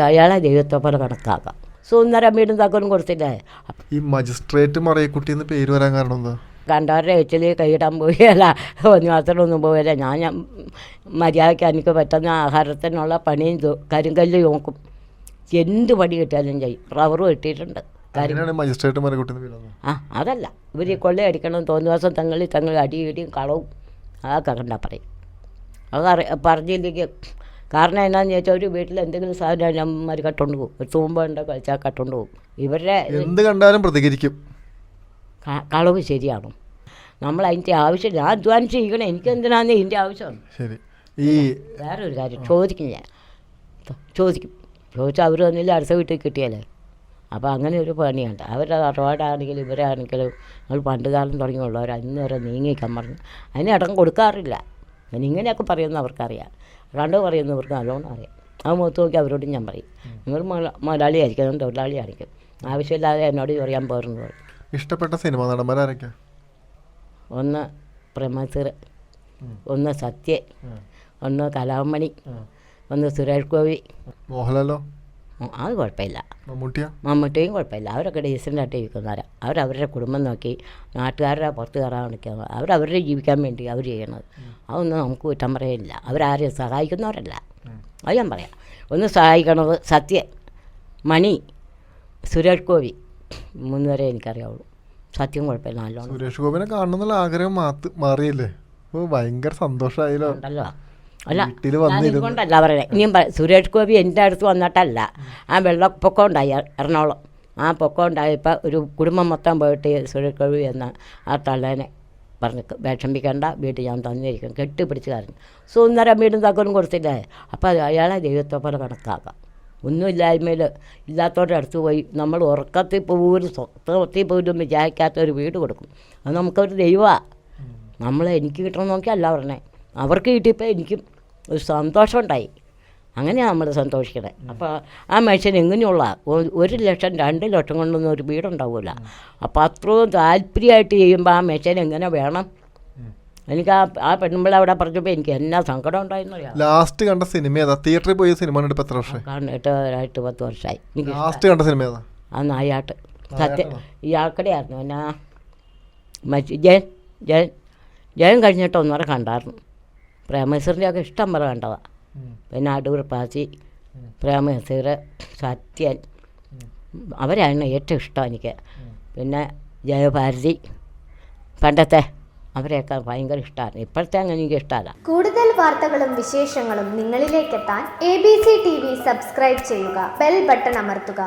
അയാളെ ദൈവത്തെ പോലെ കണക്കാക്കാം. സുന്ദരം വീടും തക്കനും കൊടുത്തില്ലേ? ഈ മജിസ്ട്രേറ്റ് മറിയക്കുട്ടി എന്ന് പേര് വരാൻ കാരണം എന്താ? കണ്ടവരുടെ എച്ചിൽ കൈയിടാൻ പോയല്ല ഒന്നും പോയല്ല ഞാൻ ഞാൻ മര്യാദയ്ക്ക് എനിക്ക് പറ്റുന്ന ആഹാരത്തിനുള്ള പണിയും കരിങ്കല്ല് നോക്കും എന്ത് പണി കിട്ടിയാലും ചെയ്യും. മറിയക്കുട്ടി പേര് ആ അതല്ല. ഇവർ ഈ കൊള്ളയടിക്കണം തോന്നുന്ന ദിവസം തങ്ങളിൽ തങ്ങൾ അടിയിടിയും കളവും. അതൊക്കെ കണ്ടാ പറയും. അത് അറി പറഞ്ഞില്ലെങ്കിൽ കാരണം എന്നാന്ന് ചോദിച്ചാൽ ഒരു വീട്ടിൽ എന്തെങ്കിലും സാധനം അമ്മമാർ കട്ടുകൊണ്ട് പോകും. ഒരു തൂമ്പ ഉണ്ടോ കളിച്ചാൽ കട്ടുകൊണ്ട് പോകും. ഇവരുടെ എന്ത് കണ്ടാലും പ്രതികരിക്കും. കളവ് ശരിയാണോ? നമ്മൾ അതിന്റെ ആവശ്യം ഞാൻ അധ്വാനിച്ച് ചെയ്യണം എനിക്ക് എന്തിനാന്ന് ഇതിന്റെ ആവശ്യമാണ് ശരി. ഈ വേറെ ഒരു കാര്യം ചോദിക്കും ഞാൻ ചോദിക്കും. ചോദിച്ചാൽ അവർ വന്നില്ല അടുത്ത വീട്ടിൽ കിട്ടിയാലേ? അപ്പോൾ അങ്ങനെ ഒരു പണിയുണ്ട്. അവരുടെ തറവാടാണെങ്കിലും ഇവരാണെങ്കിലും നമ്മൾ പണ്ട് കാലം തുടങ്ങിയുള്ളവർ അന്ന് വരെ നീങ്ങിക്കാൻ പറഞ്ഞു അതിന് ഇടം കൊടുക്കാറില്ല. ഞാൻ ഇങ്ങനെയൊക്കെ പറയുന്നത് അവർക്കറിയാം. കണ്ടു പറയുന്നവർക്ക് നല്ലോണം അറിയാം. അത് മുഖത്ത് നോക്കി അവരോട് ഞാൻ പറയും. നിങ്ങൾ മലയാളി മുതല- തൊഴിലാളി ആയിരിക്കും. ആവശ്യമില്ലാതെ എന്നോട് പറയാൻ പോരെന്ന് പറയും ഇഷ്ടപ്പെട്ട സിനിമ നടന്മാരൊക്കെ ഒന്ന് പ്രേമസർ ഒന്ന് സത്യ ഒന്ന് കലാമണി ഒന്ന് സുരേഷ് ഗോപി. മോഹൻലാലോ? അത് കുഴപ്പമില്ല. മമ്മൂട്ടിയ? മമ്മൂട്ടിയും കുഴപ്പമില്ല. അവരൊക്കെ ഡീസന്റായിട്ട് ജീവിക്കുന്നവരാ അവരവരുടെ കുടുംബം നോക്കി നാട്ടുകാരുടെ പുറത്ത് കയറാൻ നിൽക്കുന്നത് അവരവരുടെ ജീവിക്കാൻ വേണ്ടി അവർ ചെയ്യണത്. അതൊന്നും നമുക്ക് കുറ്റം പറയില്ല അവരാരെയും സഹായിക്കുന്നവരല്ല. അത് ഞാൻ പറയാം. ഒന്ന് സഹായിക്കണത് സത്യൻ മണി സുരേഷ് ഗോപി. മൂന്ന് പേരെ എനിക്കറിയാവുള്ളൂ. സത്യം കുഴപ്പമില്ല നല്ലോണം. സുരേഷ് ഗോപിനെ കാണണമെന്നുള്ള ആഗ്രഹം മാറിയല്ലേ? ഭയങ്കര സന്തോഷമായല്ലോ. ഉണ്ടല്ലോ. അല്ല കൊണ്ടല്ല പറയണേ. ഇനിയും സുരേഷ് ഗോപി എന്റെ അടുത്ത് വന്നിട്ടല്ല. ആ വെള്ളപ്പൊക്കം ഉണ്ടായി എറണാകുളം. ആ പൊക്കം ഉണ്ടായപ്പോൾ ഒരു കുടുംബം മൊത്തം പോയിട്ട് സുരേഷ് ഗോപി എന്ന ആ തള്ളേനെ പറഞ്ഞു വിഷമിക്കേണ്ട വീട്ടിൽ ഞാൻ തന്നിരിക്കും. കെട്ടിപ്പിടിച്ച് കരഞ്ഞു സുന്ദരം വീടും തക്കനും കൊടുത്തില്ലേ? അപ്പോൾ അത് അയാളെ ദൈവത്തെ പോലെ കണക്കാക്കാം. ഒന്നുമില്ലായ്മയിൽ ഇല്ലാത്തവരുടെ അടുത്ത് പോയി നമ്മൾ ഉറക്കത്തിൽ പോലും സ്വത്തത്തിൽ പോലും വിചാരിക്കാത്ത ഒരു വീട് കൊടുക്കും. അത് നമുക്കൊരു ദൈവമാണ് നമ്മൾ എനിക്ക് കിട്ടണം നോക്കിയല്ല പറഞ്ഞേ. അവർക്ക് കിട്ടിയപ്പോൾ എനിക്കും ഒരു സന്തോഷമുണ്ടായി. അങ്ങനെയാണ് നമ്മൾ സന്തോഷിക്കണേ. അപ്പോൾ ആ മനുഷ്യൻ എങ്ങനെയുള്ള? ഒരു ലക്ഷം രണ്ട് ലക്ഷം കൊണ്ടൊന്നും ഒരു വീടുണ്ടാവില്ല അപ്പോൾ അത്രയും താല്പര്യമായിട്ട് ചെയ്യുമ്പോൾ ആ മനുഷ്യൻ എങ്ങനെ വേണം? എനിക്ക് ആ ആ പെണ്ണുമ്പിള അവിടെ പറഞ്ഞപ്പോൾ എനിക്ക് എന്നാ സങ്കടം ഉണ്ടായിരുന്നു ലാസ്റ്റ് കണ്ട സിനിമ ഏതാ? തിയേറ്ററിൽ പോയ സിനിമ എത്ര വർഷമായി കണ്ടിട്ട് എട്ട് പത്ത് വർഷമായി എനിക്ക് ലാസ്റ്റ് കണ്ട സിനിമ ഏതാ? ആ നായാട്ട്. സത്യം. ഇയാൾക്കടെയായിരുന്നു. എന്നാ മറ്റു ജയൻ ജയൻ ജയൻ കഴിഞ്ഞിട്ട് ഒന്നര കണ്ടായിരുന്നു. പ്രേമേശ്വറിന്റെ ഒക്കെ ഇഷ്ടം പോലെ കണ്ടതാണ് പിന്നെ അടൂർ പാച്ചി പ്രേമേശ്വർ സത്യൻ അവരാണ് ഏറ്റവും ഇഷ്ടം എനിക്ക്. പിന്നെ ജയഭാരതി പണ്ടത്തെ അവരെയൊക്കെ ഭയങ്കര ഇഷ്ടമാണ് ഇപ്പോഴത്തെ അങ്ങനെ എനിക്ക് ഇഷ്ടമല്ല. കൂടുതൽ വാർത്തകളും വിശേഷങ്ങളും നിങ്ങളിലേക്കെത്താൻ A B C T V subscribe ചെയ്യുക. ബെൽ ബട്ടൺ അമർത്തുക.